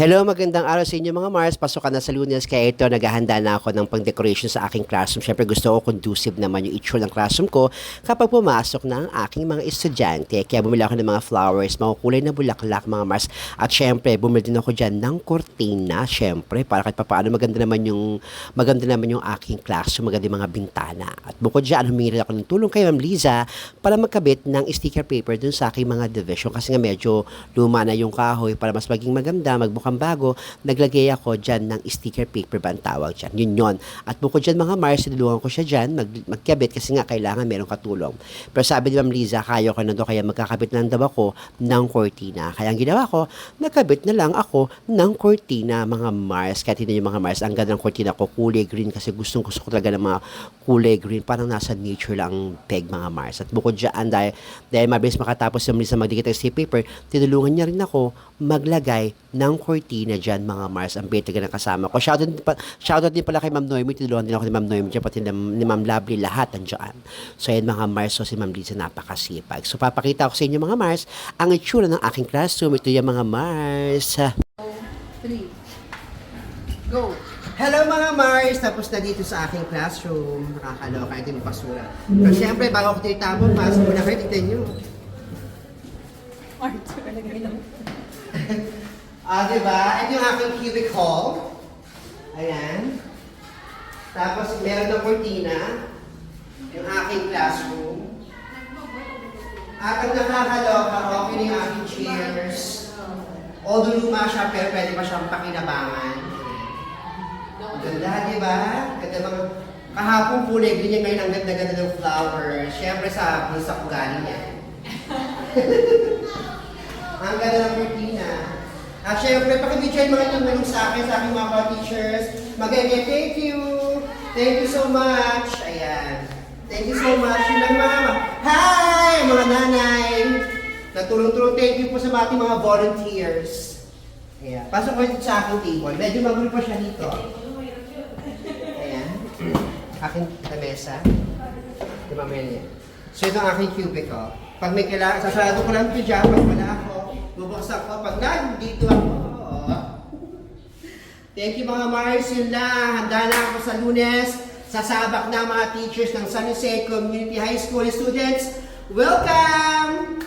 Hello, magandang araw sa inyo mga Mars. Pasok ka na sa lunes kaya ito, naghahanda na ako ng pang-decoration sa aking classroom. Siyempre gusto ko conducive naman yung itsure ng classroom ko kapag pumasok na ang aking mga estudyante. Kaya bumili ako ng mga flowers, makukulay na bulaklak mga Mars. At siyempre, bumili din ako dyan ng cortina, siyempre, para kahit papaano maganda naman yung, maganda naman yung aking classroom, maganda yung mga bintana. At bukod dyan, humingi rin ako ng tulong kay Ma'am Liza para magkabit ng sticker paper dun sa aking mga division kasi nga medyo luma na yung kahoy para mas maging maganda, magmukhang bago, naglagay ako dyan ng sticker paper ba ang tawag dyan. Yun yun. At bukod dyan mga Mars, tinulungan ko siya dyan mag, magkabit kasi nga kailangan merong katulong. Pero sabi ni Ma'am Liza, kaya ko na to kaya magkakabit na lang daw ako ng cortina. Kaya ang ginawa ko, nagkabit na lang ako ng cortina mga Mars. Kahit hindi yung mga Mars, ang ganda ng cortina ko, kulay green kasi gustong gusto ko talaga ng mga kulay green. Parang nasa nature lang ang peg mga Mars. At bukod dyan, dahil, dahil mabilis makatapos yung Lisa magdikit ng paper, tinulungan niya rin ako maglagay ng cortina dyan mga Mars. Ang beta na kasama ko. Shoutout din, pa, shoutout din pala kay Ma'am Noemi. Tinulungan din ako ni Ma'am Noemi dyan, pati ni, ni Ma'am Lovely, lahat nandiyan. So yan mga Mars, so si Ma'am Lisa napakasipag. So papakita ko sa inyo mga Mars, ang itsura ng aking classroom. Ito yung mga Mars. Three. Go. Hello mga Mars! Tapos na dito sa aking classroom. Nakakaloka, ito yung basura. Pero syempre, bago ko titapon, pasok muna kayo, tignan nyo. Arthur, lagay lang. Ah, di ba? Ito yung aking cubic hall. Ayan. Tapos, meron ng cortina. Yung aking classroom. At ang nakakaloka, okay na yung aking chairs. Although luma siya, pero pwede pa siyang pakinabangan. Ang Ganda, di ba? Ganda mga... Kahapon kulay green yung ngayon ang ganda-ganda ng flowers. Siyempre sa bulsa ko galing yan. ang ganda ng cortina. At syempre, pakibidyoin mga tumulong sa akin, sa aking mga ka-teachers. Maganda, thank you. Thank you so much. Ayan. Thank you so much. Yung mga mama. Hi, mga nanay. Natulong-tulong. Thank you po sa ating mga volunteers. Ayan. Pasok ko sa aking table. Medyo magulo pa siya dito. Ayan. Aking lamesa. Di ba, Melia? So, ito ang aking cubicle. Pag may kailangan, sasarado ko lang ito dyan. Pag wala ako, bubuksan ko. Pag nandito ako, Thank you mga Mars, yun lang. Handa na ako sa lunes. Sasabak na mga teachers ng San Jose Community High School students. Welcome!